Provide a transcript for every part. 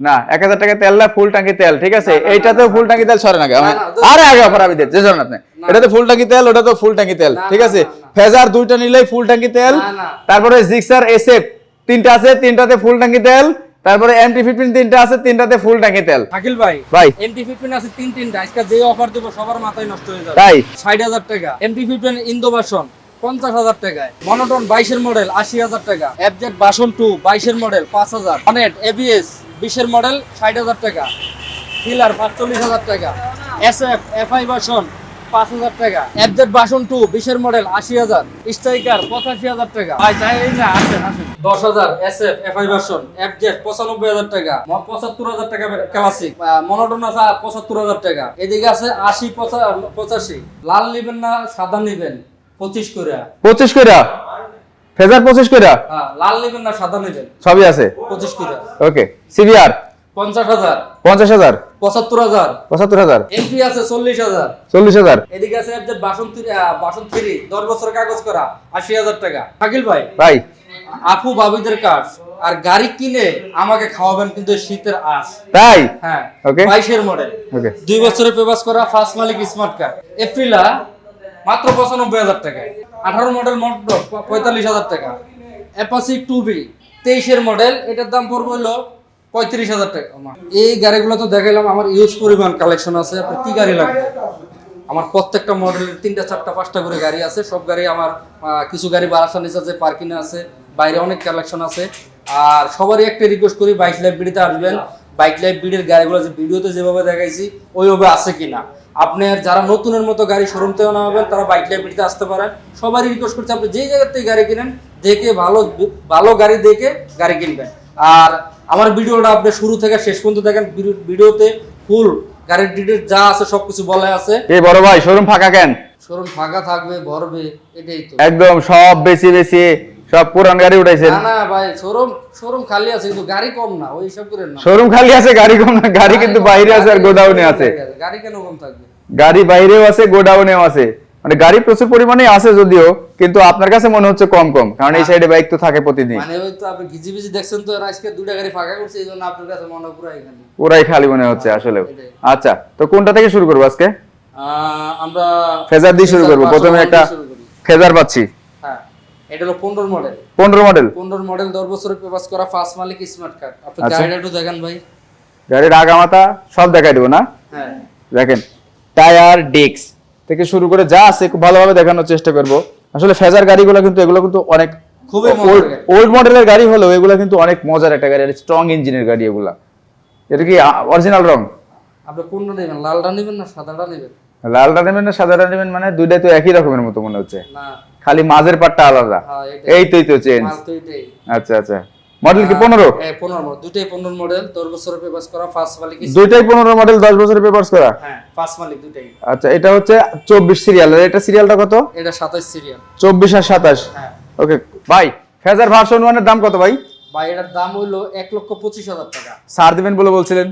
না এক হাজার টাকা তেল না ফুল ট্যাঙ্কি তেল ঠিক আছে? এইটাতেও না, ফুল ট্যাঙ্কি তেল সরেন আগে না, আরে আগে অফার আমি দিচ্ছি সরেন আপনি। না। এটাতে ফুল ট্যাঙ্কি তেল ওটা তো ফুল ট্যাঙ্কি তেল ঠিক আছে। ফেজার দুইটা নিলেই ফুল ট্যাঙ্কি তেল না, না। তারপরে জিক্সার এসএফ তিনটা আছে তিনটাতে ফুল ট্যাঙ্কি তেল তারপরে এমটি ফিফটিন তিনটা আছে তিনটাতে ফুল ট্যাঙ্কি তেল। শাকিল ভাই ভাই। এমটি ফিফটিন আছে তিন তিনটা। আজকে যে অফার দেবো সবার মাথায় নষ্ট হয়ে যাবে। তাই? ষাট হাজার টাকা। এমটি ফিফটিন ইন্দোবাসন পঞ্চাশ হাজার টাকায়। মনোটন বাইশের মডেল আশি হাজার টাকা। এফজেড বাসন টু বাইশের মডেল পাঁচ হাজার। অনেট এবিএস বিশের মডেল ষাট হাজার টাকা। হিলার পাঁচচল্লিশ হাজার টাকা। এস এফ এফআই বাসন পাঁচ হাজার টাকা। এফজেড বাসন টু বিশের মডেল আশি হাজার। স্ট্রাইকার পঁচাশি হাজার টাকা। ভাই আসেন আসেন। দশ হাজার এস এফ এফআই এফজেড পঁচানব্বই হাজার টাকা। পঁচাত্তর হাজার টাকা ক্লাসিক মনোটন আছে, পঁচাত্তর হাজার টাকা। এদিকে আছে আশি, পঁচা- পঁচাশি। লাল নিবেন না, সাদা নিবেন। পঁচিশ করে। পঁচিশ কইরা ফেজার পঁচিশ কইরা হ্যাঁ লাল নিবেন না সাদা নিবেন। সবই আছে? পঁচিশ করে। ওকে পঁচাত্তর হাজার। পঁচাত্তর হাজার? এমপি আছে চল্লিশ হাজার। চল্লিশ হাজার? এদিকে আছে আপনার বাসন থ্রি আহ, বাসন থ্রি দশ বছর কাগজ করা আশি হাজার টাকা। শাকিল ভাই ভাই। আপু বাবিদের কাজ আর গাড়ি কিনে আমাকে খাওয়াবেন কিন্তু শীতের আস তাই? হ্যাঁ Okay. বাইশের মডেল ওকে। দুই বছরের পেপাস করা ফার্স্ট মালিক স্মার্ট কার্ড এপ্রিলা মাত্র পঁচানব্বই হাজার টাকা আঠারো মডেল মোটর পঁয়তাল্লিশ হাজার টাকা। অ্যাপাসি টু বি তেইশের মডেল এটার দাম পড়বে হলো পঁয়ত্রিশ হাজার টাকা। এই গাড়িগুলো তো দেখাইলাম, আমার ইউজ পরিমাণ কালেকশন আছে আপনার কি গাড়ি লাগবে? আমার প্রত্যেকটা মডেলের তিনটা, চারটা, পাঁচটা করে গাড়ি আছে, সব গাড়ি আমার কিছু গাড়ি বারাসান আছে পার্কিংয়ে আছে, বাইরে অনেক কালেকশন আছে। আর সবারই একটা রিকোয়েস্ট করি বাইক লাইভ বিডিতে আসবেন। বাইক লাইভ বিডির গাড়িগুলো যে ভিডিওতে যেভাবে দেখাইছি, ওইভাবে আছে কিনা? আপনার যারা নতুনের মতো গাড়ি শোরুম থেকে না হবেন তারা বাইক লাইভ বিডিতে আসতে পারেন। সবারই রিকোয়েস্ট করছি আপনি যেই জায়গার থেকে গাড়ি কিনেন দেখে ভালো ভালো গাড়ি দেখে গাড়ি কিনবেন। আর আমার ভিডিওটা আপনি শুরু থেকে শেষ পর্যন্ত দেখেন ভিডিও- ভিডিওতে ফুল গাড়ির ডিটেলস যা আছে সবকিছু বলা আছে। এই বড় ভাই শোরুম ফাঁকা কেন? শোরুম ফাঁকা থাকবে ভরবে এটাই তো। একদম সব বেশি বেশি সব পুরান গাড়ি উঠাইছেন। না না ভাই শোরুম শোরুম খালি আছে কিন্তু গাড়ি কম না ওই হিসাব করেন না। শোরুম খালি আছে গাড়ি কম না গাড়ি কিন্তু বাইরে আছে আর গোডাউনে আছে। গাড়ি কেন কম থাকবে? গাড়ি বাইরেও আছে গোডাউনেও আছে। মানে গাড়ি প্রচুর পরিমাণে আছে যদিও কিন্তু আপনার কাছে মনে হচ্ছে কম কম কারণ এই সাইডে বাইক তো থাকে প্রতিদিন। মানে ওই তো আপনি ঘিজি ভিজি দেখছেন তো আজকে দুটা গাড়ি ফাঁকা করছে এই জন্য আপনার কাছে মনে হয় পুরো এখানে পুরাই খালি মনে হচ্ছে আসলে আচ্ছা তো কোনটা থেকে শুরু করব আজকে? আমরা ফেজার দিয়ে শুরু করব। প্রথমে একটা। ফেজার পাচ্ছি। হ্যাঁ এটা হলো পনেরো মডেল পনেরো মডেল পনেরো মডেল দশ বছরের পেপাস করা ফার্স্ট মালিক স্মার্ট কার্ড আপনি আচ্ছা। গাড়িটা একটু দেখেন ভাই। গাড়ির আগামাতা সব দেখাই দেবো না? হ্যাঁ। দেখেন টায়ার ডিস্ক। থেকে শুরু করে যা আছে খুব ভালোভাবে দেখানোর চেষ্টা করব। আসলে ফেজার গাড়িগুলো কিন্তু এগুলো কিন্তু অনেক খুবই ওল্ড মডেলের গাড়ি। হলেও এগুলো কিন্তু অনেক মজার একটা গাড়ি স্ট্রং ইঞ্জিনের গাড়ি এগুলা। এটা কি অরিজিনাল রং? আপনি কোনটা নেবেন? লালটা নেবেন না সাদাটা নেবেন? লালটা নেবেন না সাদাটা নেবেন মানে দুইটাই তো একই রকমের মতো মনে হচ্ছে। না। খালি মাঝের পাটটা আলাদা। হ্যাঁ এই তোই তো চেঞ্জ আচ্ছা আচ্ছা। মডেল কি পনেরো? হ্যাঁ পনেরো মডেল দুটাই পনেরো মডেল দশ বছরের পেপাস করা ফার্স্ট মালিক দুইটাই পনেরো মডেল দশ বছরের পেপার্স করা? হ্যাঁ ফার্স্ট মালিক দুটাই আচ্ছা এটা হচ্ছে চব্বিশ সিরিয়াল আর এটা সিরিয়ালটা কত? এটা সাতাশ সিরিয়াল চব্বিশ আর সাতাশ? হ্যাঁ। ওকে ভাই ফেজার ভার্সন ওয়ানের দাম কত ভাই? ভাই এটার দাম হইল এক লক্ষ পঁচিশ হাজার টাকা। ছাড় দিবেন বলে বলছিলেন।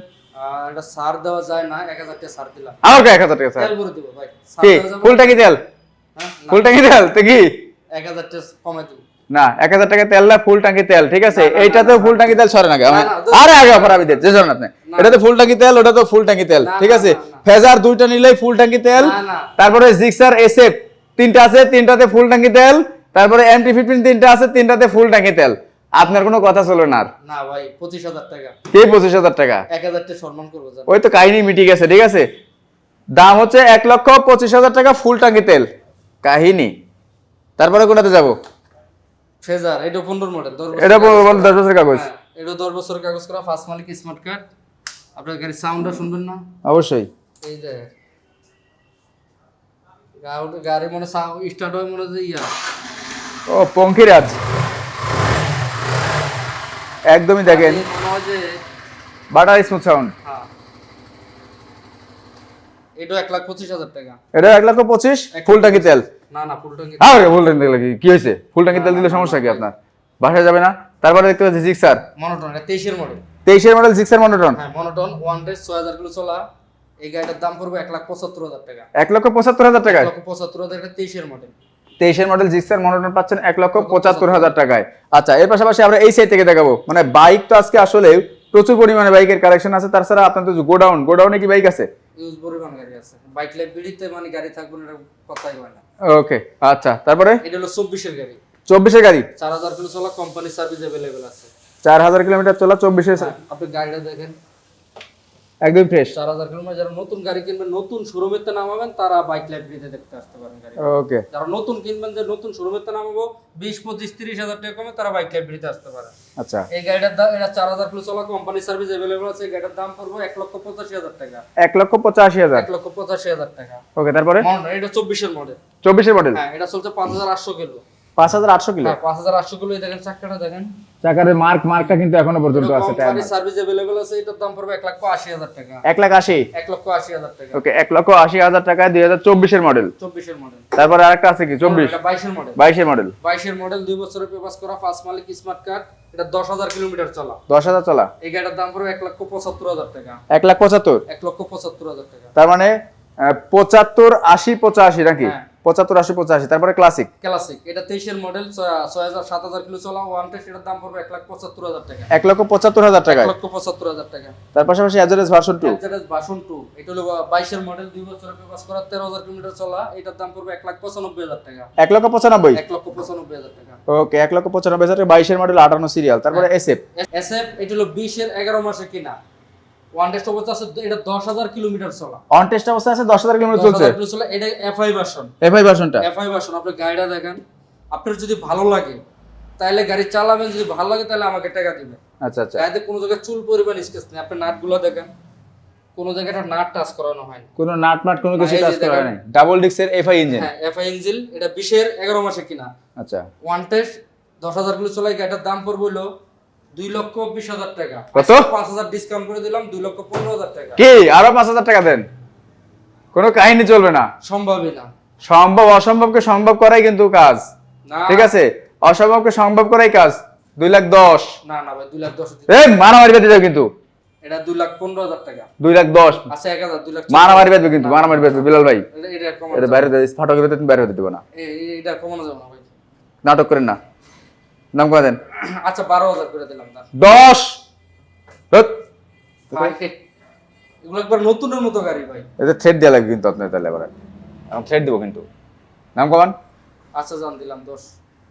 এটা সার দেওয়া যায় না এক হাজার টাকা সার দিলাম। আমাকে এক হাজার টাকা স্যার। তেল করে দিব ভাই। কি? দেওয়া ফুল ট্যাঙ্কি তেল? হ্যাঁ? না, ফুল ট্যাঙ্কি তেল? তো কি? এক হাজার টাকা কমে দিব। না এক হাজার টাকা তেল না ফুল ট্যাঙ্কি তেল ঠিক আছে? এইটাতেও ফুল ট্যাঙ্কি তেল আগে না, আরে আগে অফার আমি দিচ্ছি সরেন আপনি এটাতে ফুল ট্যাঙ্কি তেল ওটা তো ফুল ট্যাঙ্কি তেল ঠিক আছে। ফেজার দুইটা নিলেই ফুল ট্যাঙ্কি তেল। তারপরে জিক্সার এসএফ তিনটা আছে তিনটাতে ফুল ট্যাঙ্কি তেল তারপরে এমটি ফিফটিন তিনটা আছে তিনটাতে ফুল ট্যাঙ্কি তেল। আপনার কোনো কথা চলো না আর। না ভাই পঁচিশ হাজার টাকা। কে পঁচিশ হাজার টাকা? এক হাজার সম্মান করব ওই তো কাহিনী মিটে গেছে ঠিক আছে? দাম হচ্ছে এক লক্ষ পঁচিশ হাজার টাকা ফুল ট্যাঙ্কি তেল। কাহিনী। তারপরে কোনাতে যাব? ফেজার এটা পনেরো মডেল দশ এটা কাগজ বল- দশ বছরের কাগজ। হ্যাঁ, এটা দশ বছর কাগজ করা ফার্স্ট মালিক স্মার্ট কার্ড আপনার গাড়ির সাউন্ডটা শুনবেন না? অবশ্যই। এই যে গাড়ি- মনে স্টার্ট হয় মনে যে ইয়া। ও পঙ্খিরাজ একদমই দেখেন। বাটার স্মুথ সাউন্ড এটা এক লাখ পঁচিশ হাজার টাকা। এটা এক লক্ষ পঁচিশ? ফুল ট্যাঙ্কি তেল। না না ফুল টঙ্কি ফুল ট্যাঙ্কি তেল কি- কি হয়েছে? ফুল ট্যাঙ্কি তেল দিলে সমস্যা কি আপনার? বাসায় যাবে না? তারপরে দেখতে পাচ্ছি জিক্সার মনোটন এটা তেইশের মডেল তেইশের মডেল জিক্সার মনোটন হ্যাঁ মনোটন ওয়ান ডেজ ছয় হাজার কিলো চলা। এই গাড়িটার দাম পড়বে এক লাখ পঁচাত্তর টাকা। এক লক্ষ পঁচাত্তর হাজার এক টাকায় মডেল জিক্সার মনোটন পাচ্ছেন আচ্ছা এর পাশাপাশি আমরা এই সাইড থেকে দেখাবো। মানে বাইক তো আজকে আসলে প্রচুর পরিমাণে বাইকের কালেকশন আছে। তাছাড়া আপনার গোডাউন গোডাউনে কি বাইক আছে? ইউজ পরিমাণ গাড়ি আছে। বাইক লাইব্রেরিতে মানে গাড়ি থাকবে না কথাই হয় না। ওকে আচ্ছা তারপরে? এটা হলো চব্বিশের গাড়ি। চব্বিশের গাড়ি? চার হাজার কিলো চলা কোম্পানি সার্ভিস অ্যাভেলেবেল আছে। চার হাজার কিলোমিটার চলা চব্বিশের হ্যাঁ, আপনি গাড়িটা দেখেন। একদম ফ্রেশ চার হাজার কিলোমিটার যারা নতুন গাড়ি কিনবেন নতুন শোরুমের তে নামাবেন তারা বাইক লাইব্রেরিতে দেখতে আসতে পারেন গাড়ি ওকে যারা নতুন কিনবেন যে নতুন শোরুমের তে নামাবো বিশ পঁচিশ তিরিশ হাজার টাকা কমে তারা বাইক লাইব্রেরিতে আসতে পারে আচ্ছা। এই গাড়িটার দাম এটা চার হাজার কিলো চলা কোম্পানি সার্ভিস অ্যাভেলেবেল আছে গাড়িটার দাম পড়ব এক লক্ষ পঁচাশি হাজার টাকা। এক লক্ষ পঁচাশি হাজার। এক লক্ষ পঁচাশি হাজার টাকা। ওকে তারপরে? মডেল এটা চব্বিশের মডেল চব্বিশের মডেল হ্যাঁ এটা চলছে পাঁচ হাজার আটশো কিলো। পাঁচ হাজার আটশো কিলো? হ্যাঁ পাঁচ হাজার আটশো কিলো দেখেন চাক্কাটা দেখেন। চাকার মার্ক মার্কটা কিন্তু এখনও পর্যন্ত আছে কোম্পানি সার্ভিস অ্যাভেলেবেল আছে এটার দাম পড়বে এক লক্ষ আশি হাজার টাকা। এক লাখ আশি? এক লক্ষ আশি হাজার টাকা। ওকে এক লক্ষ আশি হাজার টাকায় দুই হাজার চব্বিশের মডেল চব্বিশের মডেল তারপরে আরেকটা আছে কি চব্বিশ? এটা বাইশের মডেল বাইশের মডেল বাইশের মডেল দুই বছরের পেপাস করা ফার্স্ট মালিক স্মার্ট কার্ড এটা দশ হাজার কিলোমিটার চলা। দশ হাজার চলা? এই গাড়িটার দাম পড়বে এক লক্ষ পঁচাত্তর হাজার টাকা। এক লাখ পঁচাত্তর? এক লক্ষ পঁচাত্তর হাজার টাকা। তার মানে আহ, পঁচাত্তর আশি পঁচাশি নাকি? হ্যাঁ। পঁচাত্তর আশি পঁচাশি তারপরে ক্লাসিক ক্লাসিক এটা তেইশের মডেল ছয় হাজার সাত হাজার কিলো চলা ওয়ান টেস্ট এটার দাম পড়বে এক লাখ পঁচাত্তর হাজার টাকা। এক লক্ষ পঁচাত্তর হাজার এক টাকায়। লক্ষ পঁচাত্তর হাজার টাকা। তার পাশাপাশি অ্যাজারেস ভার্সন টু এছাড়া বাসন টু এটা হলো বাইশের মডেল দুই বছরের পেপাস করা তেরো হাজার কিলোমিটার চলা এটার দাম পড়বে এক লাখ পঁচানব্বই হাজার টাকা। এক লক্ষ পঁচানব্বই? এক লক্ষ পঁচানব্বই হাজার টাকা। ওকে এক লক্ষ পঁচানব্বই হাজার টাকা, বাইশের মডেল আটান্ন সিরিয়াল তারপরে এস এফ এস এফ এটা হলো বিশের এগারো মাসে কিনা। ওয়ান টেস্ট অবস্থা আছে এটা দশ হাজার কিলোমিটার চলা। অন টেস্ট অবস্থা আছে দশ হাজার কিলোমিটার চলছে হাজার কিলো চলা এটা এফআই ভার্সন এফআই ভার্সনটা এফআই ভার্সন আপনি গাড়িটা দেখেন আপনার যদি ভালো লাগে তাহলে গাড়ি চালাবেন যদি ভালো লাগে তাহলে আমাকে টাকা দিবেন। আচ্ছা আচ্ছা। গাড়িতে কোনো জায়গায় চুল পরিমাণ স্কেচ নেই আপনি নাটগুলো দেখেন কোনো জায়গায় নাট টাচ করানো হয়নি কোনো নাট মাট কোনো কিছু না, এই করা নাই। ডাবল ডিক্সের এফআই ইঞ্জিন হ্যাঁ এফআই ইঞ্জিল এটা বিশের এগারো মাসে কিনা। আচ্ছা। ওয়ান টেস্ট দশ হাজার কিলো চলাই গাড়িটার দাম পড়বে হলো দুই লক্ষ বিশ হাজার টাকা। কত? পাঁচ হাজার ডিসকাউন্ট করে দিলাম দুই লক্ষ পনেরো হাজার টাকা। কি? আরও পাঁচ হাজার টাকা দেন। কোনো কাহিনী চলবে না। সম্ভবই না। সম্ভব অসম্ভবকে সম্ভব করাই কিন্তু কাজ। ঠিক আছে? অসম্ভবকে সম্ভব করাই কাজ। দুই লাখ দশ। না না ভাই দুই লাখ দশ মারামারি বেঁধে যাও কিন্তু। এটা দুই লাখ পনেরো হাজার টাকা। দুই লাখ দশ। আছে এক হাজার দুই লাখ মারামারি বেঁধবে কিন্তু মারামারি বেঁধবে। বিলাল ভাই এটা- বাইরে ফাটকের ভিতরে তুমি বাইরে হতে দেবো না। এটা কমানো যাবে না ভাই। নাটক করেন না। নাম করে দেন। আচ্ছা বারো হাজার করে দিলাম দশ। এগুলো একবার নতুনের মতো গাড়ি ভাই। এতে থ্রেড দেওয়া লাগবে কিন্তু আপনার তাহলে এবার। এখন থ্রেড দেবো কিন্তু। নাম কমান। আচ্ছা জান দিলাম দশ।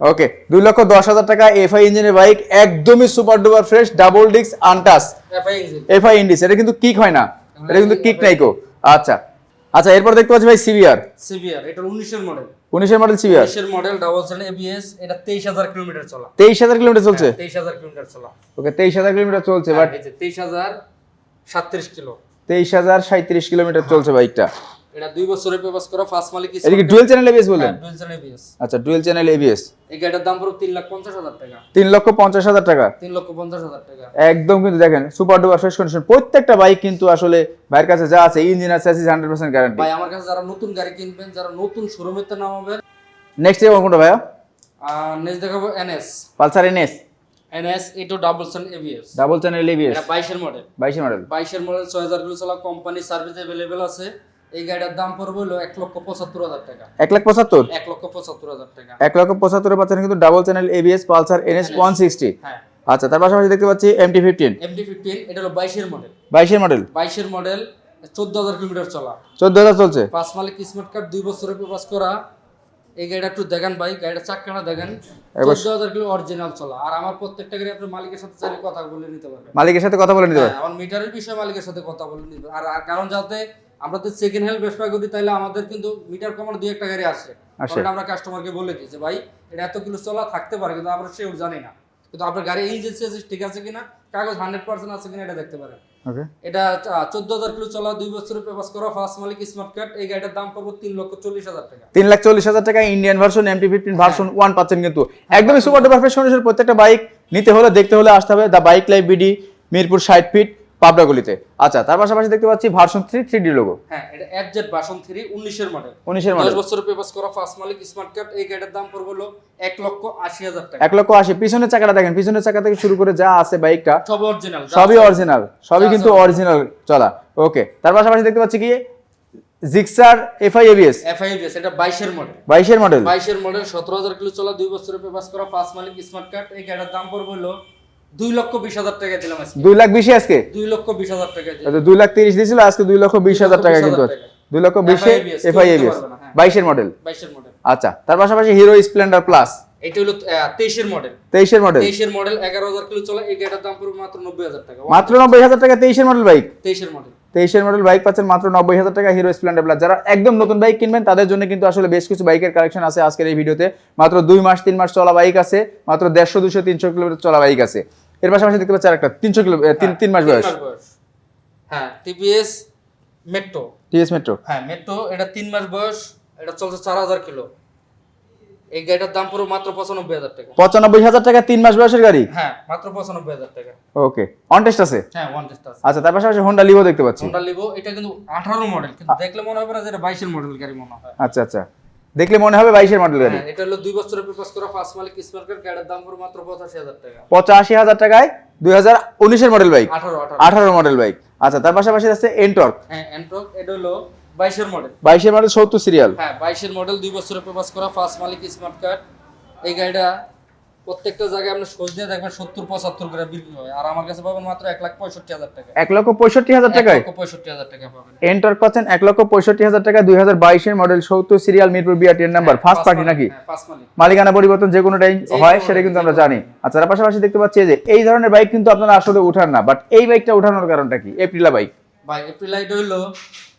ওকে দুই লক্ষ দশ হাজার টাকা এফআই ইঞ্জিনের বাইক একদমই সুপার ডুপার ফ্রেশ ডাবল ডিক্স আনটাস। FI engine. এফআই ইন্ডিস এটা কিন্তু কিক হয় না। এটা কিন্তু কিক নাইকো। আচ্ছা আচ্ছা এরপর দেখতে পাচ্ছি ভাই সিভিআর সিভিআর এটা 19 এর মডেল 19 এর মডেল সিভিআর এর মডেল ডাবল সেল এবিএস এটা তেইশ হাজার কিলোমিটার চলা। তেইশ হাজার কিলোমিটার চলছে? তেইশ হাজার কিলোমিটার চলা। ওকে তেইশ হাজার কিলোমিটার চলছে বাট তেইশ হাজার সাতত্রিশ কিলো। তেইশ হাজার সাঁত্রিশ কিলোমিটার চলছে বাইকটা। এটা দুই বছরের পেপাস করা ফার্স্ট মালিক এটা কি ডুয়েল চ্যানেল এবিএস বললেন? ডুয়েল এবিএস আচ্ছা ডুয়েল চ্যানেল এবিএস এই গাড়িটার দাম পড়বে তিন লাখ পঞ্চাশ হাজার টাকা। তিন লক্ষ পঞ্চাশ হাজার টাকা? তিন লক্ষ পঞ্চাশ হাজার টাকা। একদম কিন্তু দেখেন সুপার ডুপার ফ্রেশ কন্ডিশন প্রত্যেকটা বাইক কিন্তু আসলে ভাইয়ের কাছে যা আছে ইঞ্জিন আছে হান্ড্রেড পার্সেন্ট গ্যারান্টি ভাই আমার কাছে যারা নতুন গাড়ি কিনবেন যারা নতুন শোরুমেতে নামাবেন নেক্সট এবার কোনটা ভাইয়া? নেক্সট দেখাবো এনএস পালসার এনএস এনএস এটু ডাবল সেন এবিএস ডাবল চ্যানেল এবিএস এটা বাইশের মডেল বাইশের মডেল বাইশের মডেল ছয় হাজার কিলো চলা কোম্পানি সার্ভিস অ্যাভেলেবেল আছে। এই গাড়িটার দাম পড়বে হলো এক লক্ষ পঁচাত্তর হাজার টাকা। এক লাখ পঁচাত্তর? এক লক্ষ পঁচাত্তর হাজার টাকা। এক লক্ষ পঁচাত্তরে পাচ্ছেন কিন্তু double channel ABS Pulsar NS one sixty হ্যাঁ। আচ্ছা তার পাশাপাশি দেখতে পাচ্ছি এমটি ফিফটিন এমডি ফিফটিন এটা হলো বাইশের মডেল বাইশের মডেল বাইশের মডেল চোদ্দ হাজার কিলোমিটার চলা। চোদ্দ হাজার চলছে? পাঁচ মালিক স্মার্ট কার্ড দুই বছরের পেপাস করা। এই গাড়িটা একটু দেখেন ভাই গাড়িটা চাক্কাটা দেখেন। চোদ্দ হাজার কিলো অরিজিনাল চলা। আর আমার প্রত্যেকটা গাড়ি আপনার মালিকের সাথে চাইলে কথা বলে নিতে পারবেন। মালিকের সাথে কথা বলে নিতে হ্যাঁ, আমার মিটারের বিষয়ে মালিকের সাথে কথা বলে নিতে আর কারণ যাতে আমরা তো সেকেন্ড হ্যান্ড ব্যবসা করি তাহলে আমাদের কিন্তু মিটার কমানো দুই একটা গাড়ি আসে। তখন আমরা কাস্টমারকে বলে দিই যে ভাই এটা এত কিলো চলা থাকতে পারে কিন্তু আমরা সেও জানি না। কিন্তু আপনার গাড়ি ইঞ্জিন ঠিক আছে কিনা? কাগজ হান্ড্রেড পার্সেন্ট আছে কিনা এটা দেখতে পারেন। এটা চোদ্দ হাজার কিলো চলা দুই বছরের পেপাস করা ফার্স্ট মালিক স্মার্ট কার্ড এই গাড়িটার দাম পড়ব তিন লক্ষ চল্লিশ হাজার টাকা। তিন লাখ চল্লিশ হাজার টাকা Indian version MT fifteen version one পাচ্ছেন কিন্তু। একদমই সুপার ডুপার ফ্রেশ প্রত্যেকটা বাইক নিতে হলে দেখতে হলে আসতে হবে। The bike live BD Mirpur ষাট ফিট পাবনাগুলিতে আচ্ছা তার পাশাপাশি দেখতে পাচ্ছি version three three D logo হ্যাঁ এটা এফ জেড বাসন থ্রি উনিশের মডেল উনিশের দশ মডেল বছরের পেপাস করা ফার্স্ট মালিক স্মার্ট কার্ড এই গাড়িটার দাম পড়বে হলো এক লক্ষ আশি হাজার টাকা। এক লক্ষ আশি। পিছনের চাকাটা দেখেন পিছনের চাকা থেকে শুরু করে যা আছে বাইকটা সব অরিজিনাল সবই অরিজিনাল সবই কিন্তু অরিজিনাল চলা। ওকে তার পাশাপাশি দেখতে পাচ্ছি কি? জিক্সার এফআই এবিএস এফআইএস এটা বাইশের মডেল বাইশের মডেল বাইশের মডেল সতেরো হাজার কিলো চলা দুই বছরের পেপাস করা ফার্স্ট মালিক স্মার্ট কার্ড এই গাড়ির দাম পড়বে হলো দুই লক্ষ বিশ হাজার টাকা দিলাম দুই লাখ বিশে আজকে? দুই লক্ষ বিশ হাজার টাকা আচ্ছা, দুই লাখ তিরিশ দিয়েছিল আজকে দুই লক্ষ বিশ হাজার টাকা কিন্তু দুই লক্ষ বিশে এফআই এবিএস। বাইশের মডেল বাইশের মডেল আচ্ছা তার পাশাপাশি হিরো স্প্লেন্ডার প্লাস এটা হলো তেইশের মডেল তেইশের মডেল তেইশের মডেল এগারো হাজার কিলো চলে এই গাড়িটার দাম পড়বে মাত্র নব্বই হাজার টাকা। মাত্র নব্বই হাজার টাকা তেইশের মডেল বাইক তেইশের মডেল তেইশের মডেল বাইক পাচ্ছেন মাত্র নব্বই হাজার টাকা হিরো স্প্লেন্ডার প্লাস যারা একদম নতুন বাইক কিনবেন তাদের জন্য কিন্তু আসলে বেশ কিছু বাইকের কালেকশন আছে আজকের এই ভিডিওতে মাত্র দুই মাস তিন মাস চলা বাইক আছে মাত্র দেড়শো দুশো তিনশো কিলোমিটার চলা বাইক আছে। এর পাশাপাশি দেখতে পাচ্ছি একটা তিনশো কিলো তিন তিন মাস বয়স। হ্যাঁ টিপিএস মেট্রো টিএস মেট্রো হ্যাঁ মেট্রো এটা তিন মাস বয়স এটা চলছে চার হাজার কিলো। এই গাড়িটার দাম পুরো মাত্র পঁচানব্বই হাজার টাকা। পঁচানব্বই হাজার টাকা তিন মাস বয়সের গাড়ি? হ্যাঁ মাত্র পঁচানব্বই হাজার টাকা। ওকে অন টেস্ট আছে? হ্যাঁ ওয়ান টেস্ট আছে। আচ্ছা তার পাশাপাশি হোন্ডা লিভো দেখতে পাচ্ছি। হোন্ডা লিভো এটা কিন্তু আঠারো মডেল কিন্তু দেখলে মনে হবে না যে এটা বাইশের মডেল গাড়ি মনে হয়। আচ্ছা আচ্ছা। দেখলে মনে হবে বাইশের মডেল গাড়ি। হ্যাঁ এটা হলো দুই বছরের পেপাস করা ফার্স্ট মালিক স্মার্ট কার্ড গাড়ির দাম পুরো মাত্র পঁচাশি হাজার টাকা। পঁচাশি হাজার টাকায় দুই হাজার উনিশের মডেল বাইক আঠারো মডেল বাইক আচ্ছা তার পাশাপাশি আছে এন্টর্ক হ্যাঁ এন্টর্ক এটা হলো বাইশের মডেল বাইশের মডেল সত্তর সিরিয়াল হ্যাঁ বাইশের মডেল দুই বছরের পেপাস করা ফার্স্ট মালিক স্মার্ট কার্ড এই গাড়িটা প্রত্যেকটা জায়গায় আপনি দেখবেন সত্তর পঁচাত্তর বিক্রি হয়। আর আমার কাছে পাবেন মাত্র এক লাখ পঁয়ষট্টি হাজার টাকা। এক লক্ষ পঁয়ষট্টি হাজার টাকায়? পঁয়ষট্টি হাজার টাকা পাবেন। পাচ্ছেন এক লক্ষ পঁয়ষট্টি হাজার টাকা দুই হাজার বাইশের মডেল সত্তর সিরিয়াল মিরপুর বিআরটিএর নাম্বার ফার্স্ট পার্টি নাকি? মালিকানা পরিবর্তন যে কোনো টাইম হয় সেটা কিন্তু আমরা জানি। আচ্ছা তার পাশাপাশি দেখতে পাচ্ছি যে এই ধরনের বাইক কিন্তু আপনারা আসলে উঠান না বাট এই বাইকটা উঠানোর কারণটা কি? এপ্রিলা বাইক ভাই এপ্রিল লাইট হইল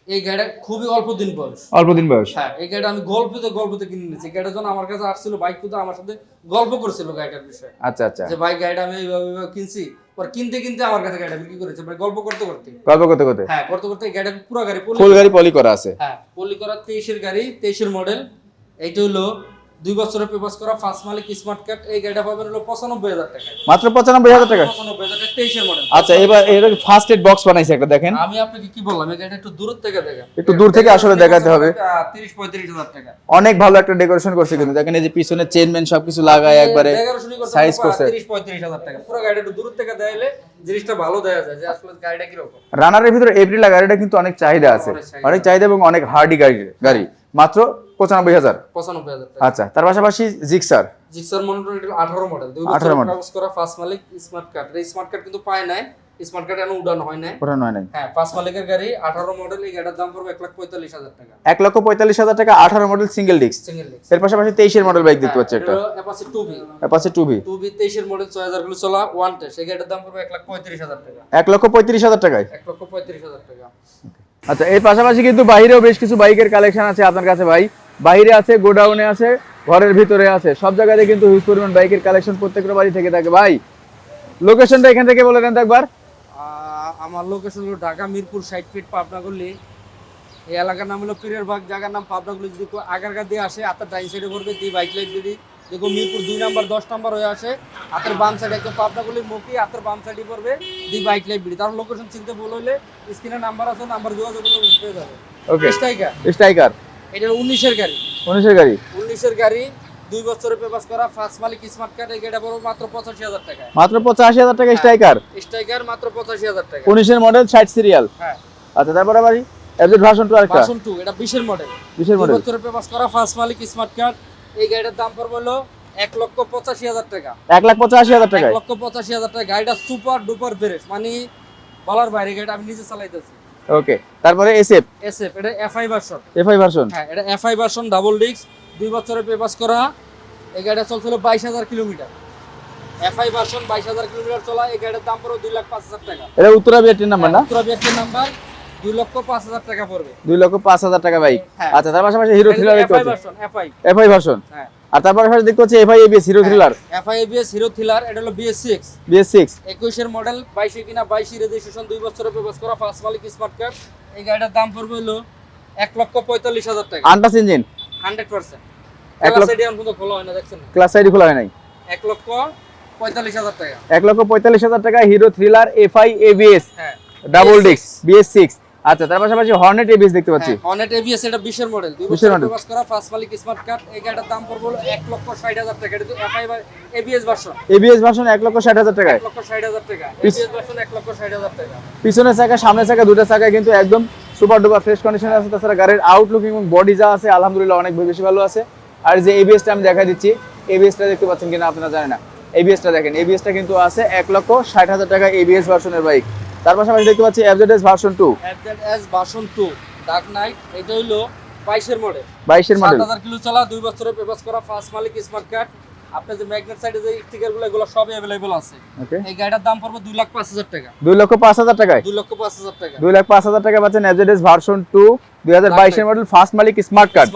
এই গাড়িটা খুবই অল্প দিন বয়স। অল্প দিন বয়স? হ্যাঁ এই গাড়িটা আমি গল্পতে গল্পতে কিনে নিয়েছি। গাড়িটা যখন আমার কাছে আসছিল বাইক তো আমার সাথে গল্প করছিল গাড়িটার বিষয়ে। আচ্ছা আচ্ছা। যে বাইক গাড়িটা আমি এইভাবে কিনছি। পর কিনতে কিনতে আমার কাছে গাড়িটা বিক্রি করেছে। মানে গল্প করতে করতে। গল্প করতে করতে? হ্যাঁ করতে করতে গাড়িটা পুরো গাড়ি ফুল গাড়ি পলি করা আছে। হ্যাঁ পলি করা তেইশের গাড়ি তেইশের মডেল। এইটা হলো দুই বছরের পেপাস করা ফার্স্ট মালিক স্মার্ট কার্ড এই গাড়িটা পাবেন হলো পঁচানব্বই হাজার টাকা। মাত্র পঁচানব্বই হাজার টাকা? পঁচানব্বই হাজার টাকা তেইশের মডেল আচ্ছা এবার এর ফার্স্ট এড বক্স বানাইছে একটা দেখেন। আমি আপনাকে কি বললাম এই গাড়িটা একটু দূর থেকে দেখেন। একটু দূর থেকে আসলে দেখাতে হবে। তিরিশ পঁয়ত্রিশ হাজার টাকা। অনেক ভালো একটা ডেকোরেশন করছে কিন্তু দেখেন এই যে পিছনে চেন মেন সবকিছু লাগায় একবারে সাইজ করছে তিরিশ পঁয়ত্রিশ হাজার টাকা। পুরো গাড়িটা একটু দূর থেকে দেখাইলে জিনিসটা ভালো দেখা যায় যে আসলে গাড়িটা কীরকম। রানারের ভিতরে এপ্রিলা গাড়িটা কিন্তু অনেক চাহিদা আছে। অনেক চাহিদা। অনেক চাহিদা এবং অনেক হার্ডি গাড়ি গাড়ি। মাত্র পঁচানব্বই হাজার। পঁচানব্বই হাজার আচ্ছা তার পাশাপাশি জিক্সার জিক্সার মনিটর এটা আঠারো মডেল দুই 18 বছর কাগজ করা ফার্স্ট মালিক স্মার্ট কার্ড এই স্মার্ট কার্ড কিন্তু পায় নাই। স্মার্ট কার্ড এখনও উড়ানো হয় নাই। ওটা নয় নাই। হ্যাঁ মালিকের গাড়ি আঠারো মডেল এই গাড়ির দাম পড়বে এক লাখ পঁয়তাল্লিশ হাজার টাকা। এক লক্ষ পঁয়তাল্লিশ হাজার টাকা আঠারো model single disc single disc এর পাশাপাশি তেইশের মডেল বাইক দেখতে পাচ্ছি একটা। Two B Apache two V two B তেইশের মডেল ছয় হাজার কিলো চলা ওয়ান টেস্ট এই গাড়ির দাম পড়বে এক লাখ পঁয়ত্রিশ হাজার টাকা। এক লক্ষ পঁয়ত্রিশ হাজার টাকায়। এক লক্ষ পঁয়ত্রিশ হাজার টাকা। আচ্ছা এর পাশাপাশি কিন্তু বাইরেও বেশ কিছু বাইকের কালেকশন আছে আপনার কাছে ভাই। বাইরে আছে, গোডাউনে আছে, ঘরের ভিতরে আছে। সব জায়গাতে কিন্তু হিউজ পরিমাণ বাইকের কালেকশন প্রত্যেকটা বাড়ি থেকে থাকে। ভাই লোকেশনটা এখান থেকে বলে দেন তো একবার। আমার লোকেশন হলো ঢাকা, মিরপুর, ষাট ফিট পাবনাগুলি। এই এলাকার নাম হলো পীরের বাগ, জায়গার নাম পাবনাগুলি। যদি আগারগা দিয়ে আসে হাতের ডাইন সাইডে করবে দিয়ে বাইক লাইট যদি। দেখো মিরপুর দুই নাম্বার দশ নাম্বার হয়ে আসে। হাতের বাম সাইডে একদম পাবনাগুলির মুখি হাতের বাম সাইডে করবে দি বাইক বিড়ি। তার লোকেশন চিনতে বলে হলে স্ক্রিনে নাম্বার আছে নাম্বার যোগাযোগ করলে পেয়ে যাবে। ওকে স্ট্রাইকার স্ট্রাইকার এটা উনিশের গাড়ি। উনিশের গাড়ি? উনিশের গাড়ি দুই বছরের পেপাস করা ফার্স্ট মালিক স্মার্ট কার্ড এই গাড়িটা পড়বে মাত্র পঁচাশি হাজার টাকা মাত্র পঁচাশি হাজার টাকা স্ট্রাইকার স্ট্রাইকার মাত্র পঁচাশি হাজার টাকা উনিশের মডেল ষাট সিরিয়াল হ্যাঁ। আচ্ছা তারপরে বাড়ি এফজেড ভার্সন টু আরেকটা। ভার্সন টু এটা বিশের মডেল বিশের দুই মডেল বছরের পেপাস করা ফার্স্ট মালিক স্মার্ট কার্ড এই গাড়িটার দাম পড়বে হলো এক লক্ষ পঁচাশি হাজার টাকা। এক লাখ পঁচাশি হাজার এক লক্ষ পঁচাশি হাজার টাকা। গাড়িটা সুপার ডুপার ফ্রেশ। মানে বলার বাইরে গাড়িটা আমি নিজে চালাইতেছি। ওকে তারপরে এসএফ এসএফ এটা এফআই ভার্সন এফআই ভার্সন হ্যাঁ এটা এফআই ভার্সন ডাবল ডিস্ক দুই বছরের পেপাস করা। এই গাড়িটা চলছিল বাইশ হাজার কিলোমিটার। এফআই ভার্সন বাইশ হাজার কিলোমিটার চলা। এই গাড়ির দাম পড়বে দুই লাখ পাঁচ হাজার টাকা। এটা উত্তরা বিআরটির নাম্বার না? উত্তরা বিয়াকের নাম্বার দুই লক্ষ পাঁচ হাজার টাকা পড়বে। দুই লক্ষ পাঁচ হাজার টাকা বাইক হ্যাঁ। আচ্ছা তার পাশাপাশি হিরো থ্রিলার দেখতে পাচ্ছি। এফআই এফআই ভার্সন হ্যাঁ। আর তার পাশাপাশি দেখতে পাচ্ছি FI ABS Hero Thriller FI ABS Hero Thriller এটা হলো বিএস সিক্স বিএস সিক্স একুশের মডেল বাইশে কিনা বাইশে রেজিস্ট্রেশন দুই বছরের পেপাস করা ফার্স্ট মালিক স্মার্ট কার্ড এই গাড়িটার দাম পড়বে হলো এক লক্ষ পঁয়তাল্লিশ হাজার টাকা। Untouched engine hundred percent. এক লক্ষ- এক খোলা হয় না দেখছেন? ক্লাস সাইডে খোলা হয় নাই? এক লক্ষ পঁয়তাল্লিশ হাজার টাকা। এক লক্ষ পঁয়তাল্লিশ হাজার টাকা হিরো থ্রিলার এফআই এবিএস হ্যাঁ। ডাবল ডিস্ক বিএস সিক্স আচ্ছা তার পাশাপাশি হর্নেট এবিএস দেখতে পাচ্ছি অনেট এবিএস এটা বিশের মডেল দুই 20 বছরের model। করা ফার্স্ট মালিক স্মার্ট কার্ড এই গাড়িটার দাম পড়বে হলো এক লক্ষ ষাট হাজার টাকা এটা FI ABS version ABS version এক লক্ষ ষাট হাজার টাকায় এক লক্ষ ষাট হাজার টাকা এবিএস ভার্সন এক লক্ষ ষাট হাজার টাকা পিছনের চাকা সামনের চাকা দুটো চাকা কিন্তু একদম সুপার ডুপার ফ্রেশ কন্ডিশনে আছে তাছাড়া গাড়ির আউটলুক এবং বডি যা আছে আলহামদুলিল্লাহ অনেক বেশি ভালো আছে আর যে এবিএসটা আমি দেখা দিচ্ছি এবিএসটা দেখতে পাচ্ছেন কিনা আপনারা জানেন না এবিএসটা দেখেন এবিএসটা কিন্তু আছে এক লক্ষ ষাট হাজার টাকা এবিএস ভার্সনের বাইক তার পাশাপাশি দেখতে পাচ্ছি FZS version two S version two dark knight এটা হলো বাইশের মডেল বাইশের সাত মডেল হাজার কিলো চলা দুই বছরের পেপাস করা ফার্স্ট মালিক স্মার্ট কার্ড আপনার যে ম্যাগনেট সাইডে যে স্টিকারগুলো এগুলো সবই অ্যাভেলেবল আছে। এই গাড়িটার দাম পড়বে দুই লাখ পাঁচ হাজার টাকা। দুই লক্ষ পাঁচ হাজার টাকায়? দুই লক্ষ পাঁচ হাজার টাকা। দুই লাখ পাঁচ হাজার টাকা পাচ্ছেন এফজেডএস ভার্সন টু দুই হাজার বাইশের মডেল ফার্স্ট মালিক স্মার্ট কার্ড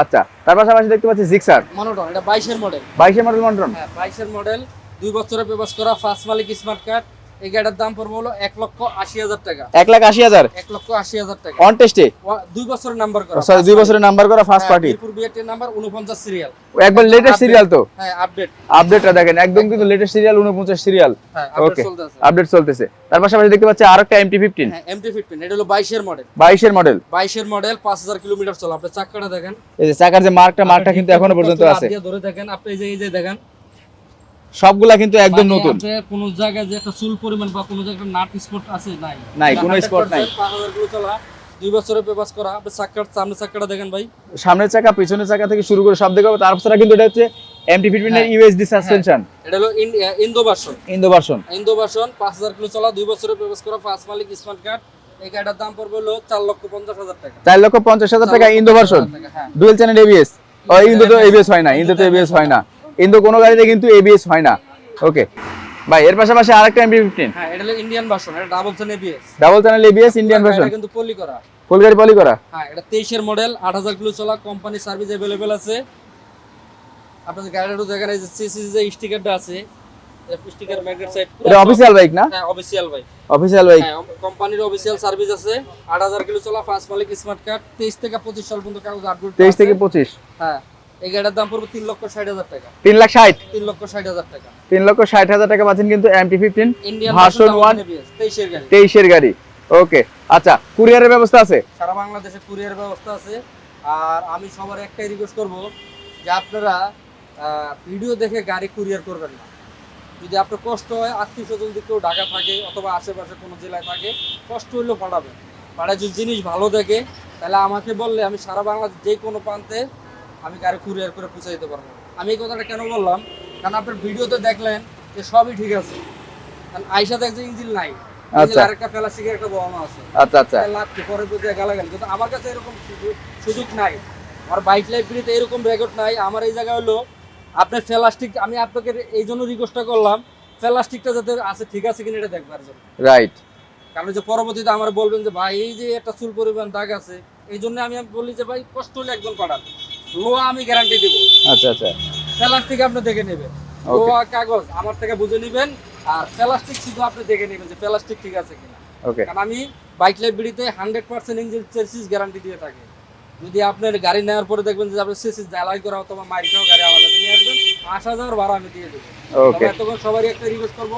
আচ্ছা তার পাশাপাশি দেখতে পাচ্ছি জিক্সার মনোটন এটা বাইশের মডেল বাইশের মডেল মন্টন হ্যাঁ বাইশের মডেল দুই বছরের করা ফার্স্ট মালিক স্মার্ট কার্ড এই গাড়িটার দাম পড়বে হলো এক লক্ষ আশি হাজার টাকা। এক লাখ আশি হাজার? এক লক্ষ আশি হাজার টাকা। অন টেস্টে দুই বছরের নাম্বার করা। সরি দুই বছরের নাম্বার করা first party Mirpur BRT number উনপঞ্চাশ সিরিয়াল একবার লেটেস্ট সিরিয়াল তো? হ্যাঁ আপডেট আপডেটটা দেখেন একদম কিন্তু লেটেস্ট সিরিয়াল উনপঞ্চাশ সিরিয়াল আপডেট ওকে আপডেট চলতেছে। তার পাশাপাশি দেখতে পাচ্ছি আর একটা এমটি ফিফটিন এমটি ফিফটিন এটা হলো বাইশের মডেল বাইশের মডেল বাইশের মডেল পাঁচ হাজার কিলোমিটার চলা। আপনি চাক্কাটা দেখেন। এই যে চাকার যে মার্কটা মার্কটা কিন্তু এখনও পর্যন্ত আছে। ধরে দেখেন। আপনি এই যে এই যে দেখেন সবগুলা কিন্তু একদম নতুন। কোনো জায়গায় যে একটা চুল পরিমাণ বা কোনো জায়গায় নাট স্পট আছে নাই। নাই, কোনো spot নাই। পাঁচ হাজার চলা দুই বছরের পেপাস করা আপনি চাক্কার সামনে চাক্কাটা দেখেন ভাই। সামনের চাকা পিছনের চাকা থেকে শুরু করে সব দিকে তারপরে কিন্তু এটা হচ্ছে এমটি ফিফটিনের। ইউএসডি সাসপেনশন এটা হলো Indo version Indo version Indo version পাঁচ কিলো চলা দুই বছরের পেপাস করা ফার্স্ট মালিক স্মার্ট কার্ড এই গাড়িটার দাম পড়বে হলো চার লক্ষ পঞ্চাশ হাজার টাকা। চার লক্ষ পঞ্চাশ হাজার টাকা ইন্দো ভার্সন হ্যাঁ। ডুয়েল চ্যানেল এবিএস ও ইন্দো তো এবিএস হয় না ইন্দো তো এবিএস হয় না। ইন্দো কোনো গাড়িতে কিন্তু এবিএস হয় না। ওকে ভাই এর পাশাপাশি আরেকটা এমপি ফিফটিন হ্যাঁ এটা হলো ইন্ডিয়ান ভার্সন এটা double chain ABS double channel ABS Indian version কিন্তু পলি করা। ফুল গাড়ি পলি করা? হ্যাঁ এটা তেইশের মডেল আট হাজার কিলো চলা কোম্পানি সার্ভিস অ্যাভেলেবেল আছে। আপনাদের গাড়িটা দেখেন এই যে সিসি যে স্টিকারটা আছে স্টিকার ম্যাগনেট সাইড এটা অফিসিয়াল বাইক না? হ্যাঁ অফিসিয়াল ভাই অফিসিয়াল বাইক হ্যাঁ কোম্পানির অফিসিয়াল সার্ভিস আছে। আট হাজার কিলো চলা ফার্স্ট মালিক স্মার্ট কার্ড তেইশ থেকে পঁচিশ সাল পর্যন্ত কাগজ আপডেট তেইশ থেকে পঁচিশ। হ্যাঁ। এই গাড়ির দাম পড়বে তিন লক্ষ ষাট হাজার টাকা। তিন লাখ ষাট? তিন লক্ষ ষাট হাজার টাকা। তিন লক্ষ ষাট হাজার টাকা পাচ্ছেন কিন্তু এমটি ফিফটিন ভার্সন ওয়ান তেইশের গাড়ি। তেইশের গাড়ি। ওকে আচ্ছা কুরিয়ারের ব্যবস্থা আছে? সারা বাংলাদেশে ব্যবস্থা আছে। আর আমি সবার একটাই রিকোয়েস্ট করব যে আপনারা ভিডিও দেখে গাড়ি কুরিয়ার করবেন না। যদি আপনার কষ্ট হয় আত্মীয় স্বজন যদি কেউ ঢাকা থাকে অথবা আশেপাশে কোনো জেলায় থাকে কষ্ট পাঠাবেন। পাঠায় যদি জিনিস ভালো দেখে তাহলে আমাকে বললে আমি সারা বাংলাদেশ যে কোনো প্রান্তে আমি গাড়ি কুরিয়ার করে পৌঁছে দিতে পারব আমি এই কথাটা কেন বললাম? কারণ আপনার ভিডিওতে দেখলেন যে সবই ঠিক আছে। কারণ আইসা দেখছে ইঞ্জিন নাই। আচ্ছা। আরেকটা প্লাস্টিকের একটা বহন আছে। আচ্ছা আচ্ছা। লাগছে পরে বুঝে গালাগালি কিন্তু আমার কাছে এরকম সুযোগ- সুযোগ নাই। আমার বাইক লাইব্রেরিতে এরকম রেকর্ড নাই। আমার এই জায়গা হলো আপনার প্লাস্টিক আমি আপনাকে এই জন্য রিকোয়েস্টটা করলাম প্লাস্টিকটা যাতে আছে ঠিক আছে কিনা এটা দেখবার জন্য। রাইট কারণ যে পরবর্তীতে আমার বলবেন যে ভাই এই যে একটা চুল পরিমাণ দাগ আছে এই জন্য আমি বলি যে ভাই কষ্ট হলে একজন পাঠান। লোহা আমি গ্যারান্টি দিব। আচ্ছা আচ্ছা। প্লাস্টিক আপনি দেখে নেবেন. লোহা কাগজ আমার থেকে বুঝে নেবেন আর প্লাস্টিক শুধু আপনি দেখে নেবেন যে প্লাস্টিক ঠিক আছে কিনা। ওকে কারণ আমি bike hundred percent engine chassis guarantee দিয়ে থাকি। যদি আপনার গাড়ি নেওয়ার পরে দেখবেন যে আপনার চেসিস জ্বালাই করা অথবা গাড়ি আমার কাছে নিয়ে আসবেন আসা যাওয়ার ভাড়া আমি দিয়ে দেবো। তবে এতক্ষণ সবারই একটা রিকোয়েস্ট করব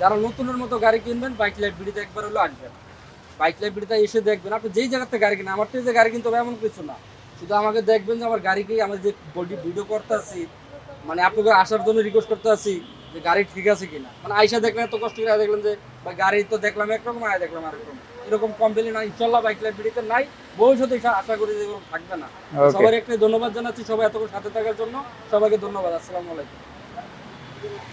যারা নতুনের মতো গাড়ি কিনবেন বাইক লাইব্রেরিতে একবার হলো আসবেন। বাইক লাইব্রেরিতে এসে দেখবেন আপনি যেই জায়গাতে গাড়ি কিনেন আমার তো যে গাড়ি কিনতে হবে এমন কিছু না। শুধু আমাকে দেখবেন যে আমার গাড়িকে আমি যে বডি ভিডিও করতে আছি মানে আপনাকে আসার জন্য রিকোয়েস্ট করতে আছি যে গাড়ি ঠিক আছে কিনা। মানে আইসা দেখলেন এত কষ্ট করে দেখলেন যে বা গাড়ি তো দেখলাম একরকম আয় দেখলাম আরেকরকম। এরকম কমপ্লেন না ইনশাল্লাহ বাইক লাইব্রেরিতে নাই। ভবিষ্যতে আশা করি যে এরকম থাকবে না. সবার একটা ধন্যবাদ জানাচ্ছি সবাই এতক্ষণ সাথে থাকার জন্য। সবাইকে ধন্যবাদ আসসালামু আলাইকুম।